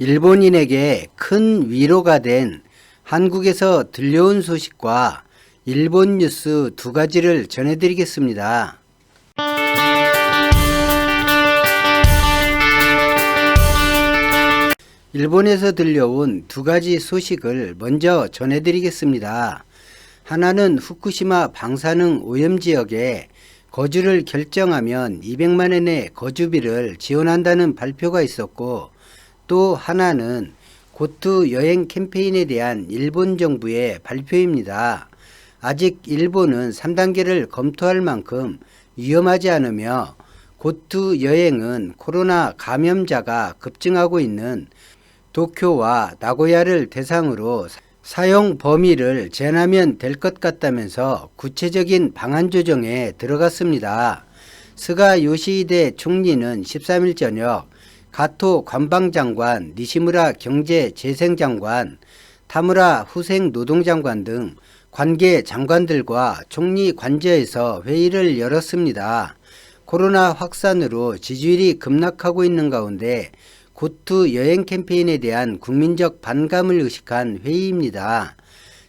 일본인에게 큰 위로가 된 한국에서 들려온 소식과 일본 뉴스 두 가지를 전해드리겠습니다. 일본에서 들려온 두 가지 소식을 먼저 전해드리겠습니다. 하나는 후쿠시마 방사능 오염 지역에 거주를 결정하면 200만 원의 거주비를 지원한다는 발표가 있었고 또 하나는 고투 여행 캠페인에 대한 일본 정부의 발표입니다. 아직 일본은 3단계를 검토할 만큼 위험하지 않으며 고투 여행은 코로나 감염자가 급증하고 있는 도쿄와 나고야를 대상으로 사용 범위를 제한하면 될 것 같다면서 구체적인 방안 조정에 들어갔습니다. 스가 요시히데 총리는 13일 저녁 가토 관방장관, 니시무라 경제재생장관, 타무라 후생 노동장관 등 관계 장관들과 총리 관저에서 회의를 열었습니다. 코로나 확산으로 지지율이 급락하고 있는 가운데 고투 여행 캠페인에 대한 국민적 반감을 의식한 회의입니다.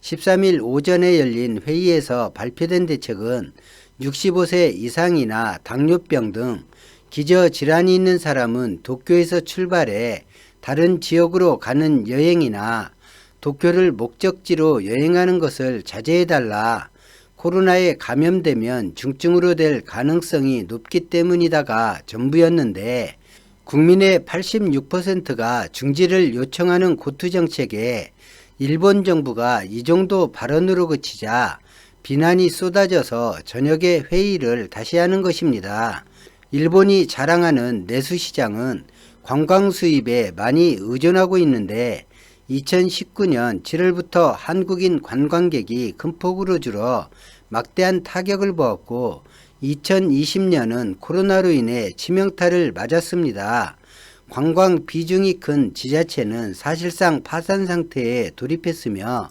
13일 오전에 열린 회의에서 발표된 대책은 65세 이상이나 당뇨병 등 기저 질환이 있는 사람은 도쿄에서 출발해 다른 지역으로 가는 여행이나 도쿄를 목적지로 여행하는 것을 자제해달라. 코로나에 감염되면 중증으로 될 가능성이 높기 때문이다가 전부였는데 국민의 86%가 중지를 요청하는 고투 정책에 일본 정부가 이 정도 발언으로 그치자 비난이 쏟아져서 저녁에 회의를 다시 하는 것입니다. 일본이 자랑하는 내수시장은 관광 수입에 많이 의존하고 있는데 2019년 7월부터 한국인 관광객이 큰 폭으로 줄어 막대한 타격을 보았고 2020년은 코로나로 인해 치명타를 맞았습니다. 관광 비중이 큰 지자체는 사실상 파산 상태에 돌입했으며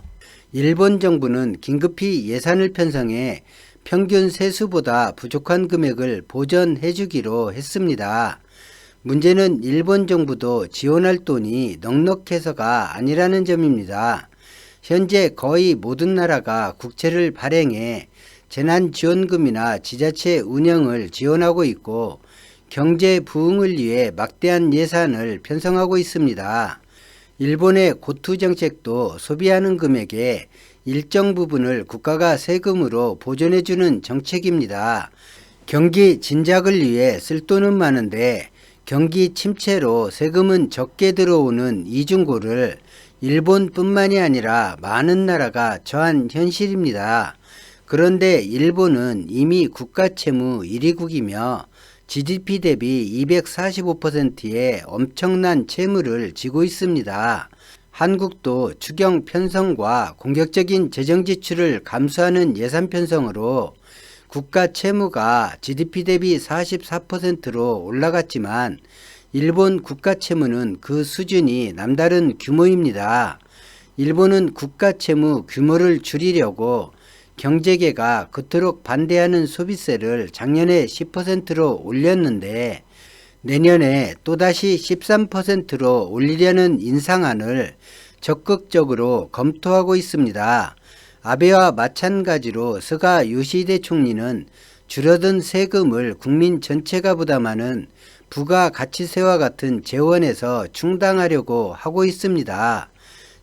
일본 정부는 긴급히 예산을 편성해 평균 세수보다 부족한 금액을 보전해 주기로 했습니다. 문제는 일본 정부도 지원할 돈이 넉넉해서가 아니라는 점입니다. 현재 거의 모든 나라가 국채를 발행해 재난지원금이나 지자체 운영을 지원하고 있고 경제 부흥을 위해 막대한 예산을 편성하고 있습니다. 일본의 고투 정책도 소비하는 금액의 일정 부분을 국가가 세금으로 보존해주는 정책입니다. 경기 진작을 위해 쓸 돈은 많은데 경기 침체로 세금은 적게 들어오는 이중고를 일본뿐만이 아니라 많은 나라가 처한 현실입니다. 그런데 일본은 이미 국가 채무 1위국이며 GDP 대비 245%의 엄청난 채무를 지고 있습니다. 한국도 추경 편성과 공격적인 재정 지출을 감수하는 예산 편성으로 국가 채무가 GDP 대비 44%로 올라갔지만 일본 국가 채무는 그 수준이 남다른 규모입니다. 일본은 국가 채무 규모를 줄이려고 경제계가 그토록 반대하는 소비세를 작년에 10%로 올렸는데 내년에 또다시 13%로 올리려는 인상안을 적극적으로 검토하고 있습니다. 아베와 마찬가지로 스가 요시히데 총리는 줄어든 세금을 국민 전체가 부담하는 부가가치세와 같은 재원에서 충당하려고 하고 있습니다.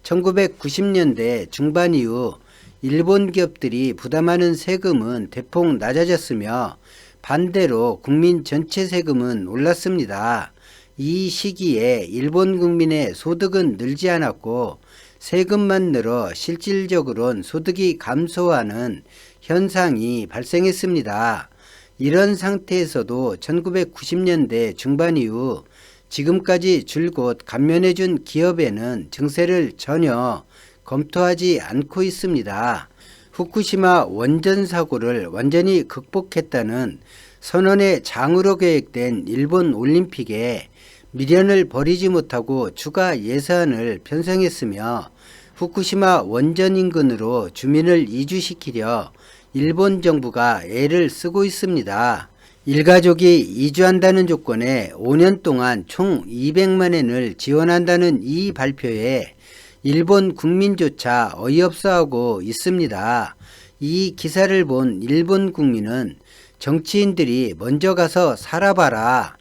1990년대 중반 이후 일본 기업들이 부담하는 세금은 대폭 낮아졌으며 반대로 국민 전체 세금은 올랐습니다. 이 시기에 일본 국민의 소득은 늘지 않았고 세금만 늘어 실질적으로는 소득이 감소하는 현상이 발생했습니다. 이런 상태에서도 1990년대 중반 이후 지금까지 줄곧 감면해준 기업에는 증세를 전혀 검토하지 않고 있습니다. 후쿠시마 원전 사고를 완전히 극복했다는 선언의 장으로 계획된 일본 올림픽에 미련을 버리지 못하고 추가 예산을 편성했으며 후쿠시마 원전 인근으로 주민을 이주시키려 일본 정부가 애를 쓰고 있습니다. 일가족이 이주한다는 조건에 5년 동안 총 200만 엔을 지원한다는 이 발표에 일본 국민조차 어이없어하고 있습니다. 이 기사를 본 일본 국민은 정치인들이 먼저 가서 살아봐라.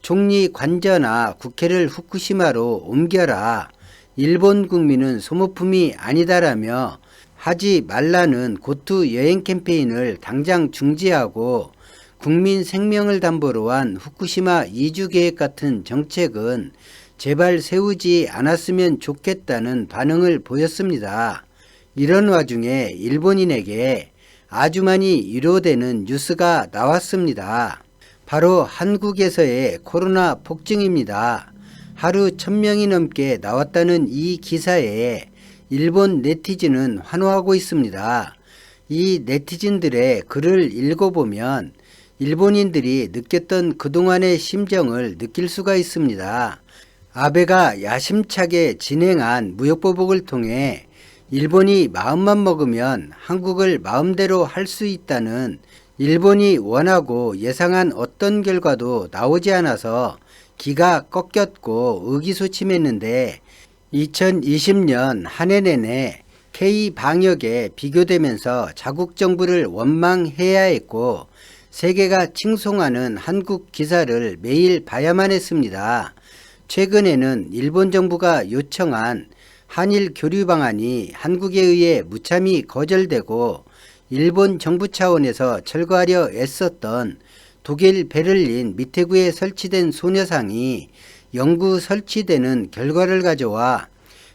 총리 관저나 국회를 후쿠시마로 옮겨라. 일본 국민은 소모품이 아니다라며 하지 말라는 고투 여행 캠페인을 당장 중지하고 국민 생명을 담보로 한 후쿠시마 이주 계획 같은 정책은 제발 세우지 않았으면 좋겠다는 반응을 보였습니다. 이런 와중에 일본인에게 아주 많이 위로되는 뉴스가 나왔습니다. 바로 한국에서의 코로나 폭증입니다. 하루 천명이 넘게 나왔다는 이 기사에 일본 네티즌은 환호하고 있습니다. 이 네티즌들의 글을 읽어보면 일본인들이 느꼈던 그동안의 심정을 느낄 수가 있습니다. 아베가 야심차게 진행한 무역보복을 통해 일본이 마음만 먹으면 한국을 마음대로 할 수 있다는 일본이 원하고 예상한 어떤 결과도 나오지 않아서 기가 꺾였고 의기소침했는데 2020년 한 해 내내 K 방역에 비교되면서 자국 정부를 원망해야 했고 세계가 칭송하는 한국 기사를 매일 봐야만 했습니다. 최근에는 일본 정부가 요청한 한일 교류 방안이 한국에 의해 무참히 거절되고 일본 정부 차원에서 철거하려 애썼던 독일 베를린 미테구에 설치된 소녀상이 영구 설치되는 결과를 가져와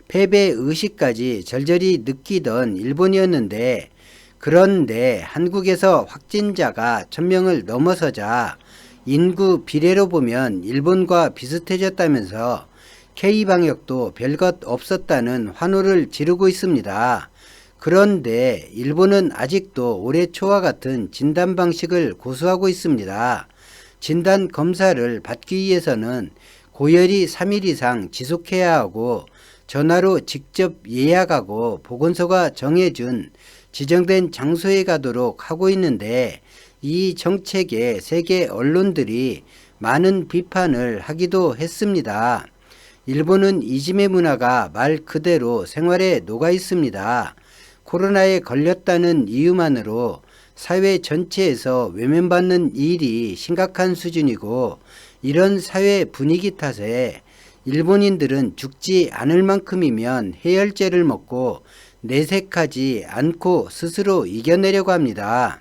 패배 의식까지 절절히 느끼던 일본이었는데 그런데 한국에서 확진자가 천명을 넘어서자 인구 비례로 보면 일본과 비슷해졌다면서 K방역도 별것 없었다는 환호를 지르고 있습니다. 그런데 일본은 아직도 올해 초와 같은 진단 방식을 고수하고 있습니다. 진단 검사를 받기 위해서는 고열이 3일 이상 지속해야 하고 전화로 직접 예약하고 보건소가 정해준 지정된 장소에 가도록 하고 있는데 이 정책에 세계 언론들이 많은 비판을 하기도 했습니다. 일본은 이짐의 문화가 말 그대로 생활에 녹아 있습니다. 코로나에 걸렸다는 이유만으로 사회 전체에서 외면받는 일이 심각한 수준이고 이런 사회 분위기 탓에 일본인들은 죽지 않을 만큼이면 해열제를 먹고 내색하지 않고 스스로 이겨내려고 합니다.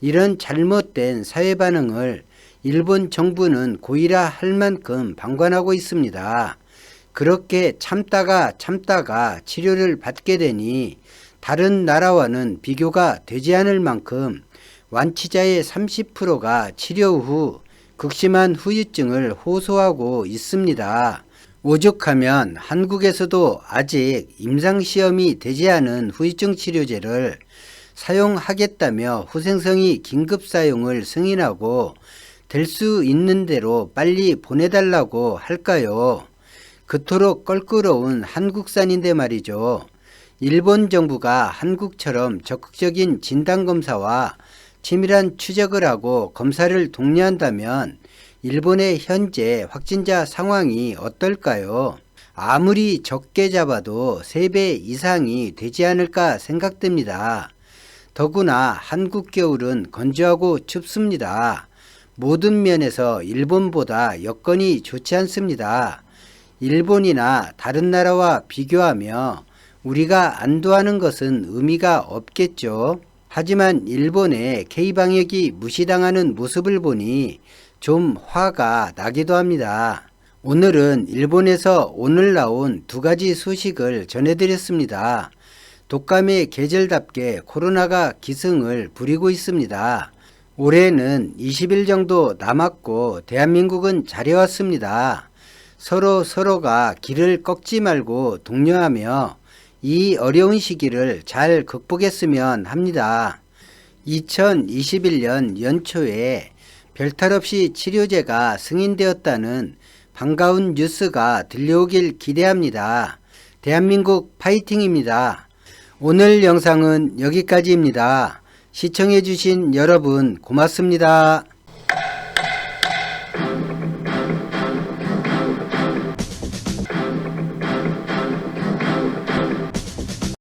이런 잘못된 사회 반응을 일본 정부는 고의라 할 만큼 방관하고 있습니다. 그렇게 참다가 참다가 치료를 받게 되니 다른 나라와는 비교가 되지 않을 만큼 완치자의 30%가 치료 후 극심한 후유증을 호소하고 있습니다. 오죽하면 한국에서도 아직 임상시험이 되지 않은 후유증 치료제를 사용하겠다며 후생성이 긴급 사용을 승인하고 될 수 있는 대로 빨리 보내달라고 할까요? 그토록 껄끄러운 한국산인데 말이죠. 일본 정부가 한국처럼 적극적인 진단검사와 치밀한 추적을 하고 검사를 독려한다면 일본의 현재 확진자 상황이 어떨까요? 아무리 적게 잡아도 3배 이상이 되지 않을까 생각됩니다. 더구나 한국 겨울은 건조하고 춥습니다. 모든 면에서 일본보다 여건이 좋지 않습니다. 일본이나 다른 나라와 비교하며 우리가 안도하는 것은 의미가 없겠죠. 하지만 일본의 K방역이 무시당하는 모습을 보니 좀 화가 나기도 합니다. 오늘은 일본에서 오늘 나온 두 가지 소식을 전해드렸습니다. 독감의 계절답게 코로나가 기승을 부리고 있습니다. 올해는 20일 정도 남았고 대한민국은 잘해왔습니다. 서로 서로가 길을 꺾지 말고 독려하며 이 어려운 시기를 잘 극복했으면 합니다. 2021년 연초에 별탈 없이 치료제가 승인되었다는 반가운 뉴스가 들려오길 기대합니다. 대한민국 파이팅입니다. 오늘 영상은 여기까지입니다. 시청해주신 여러분 고맙습니다.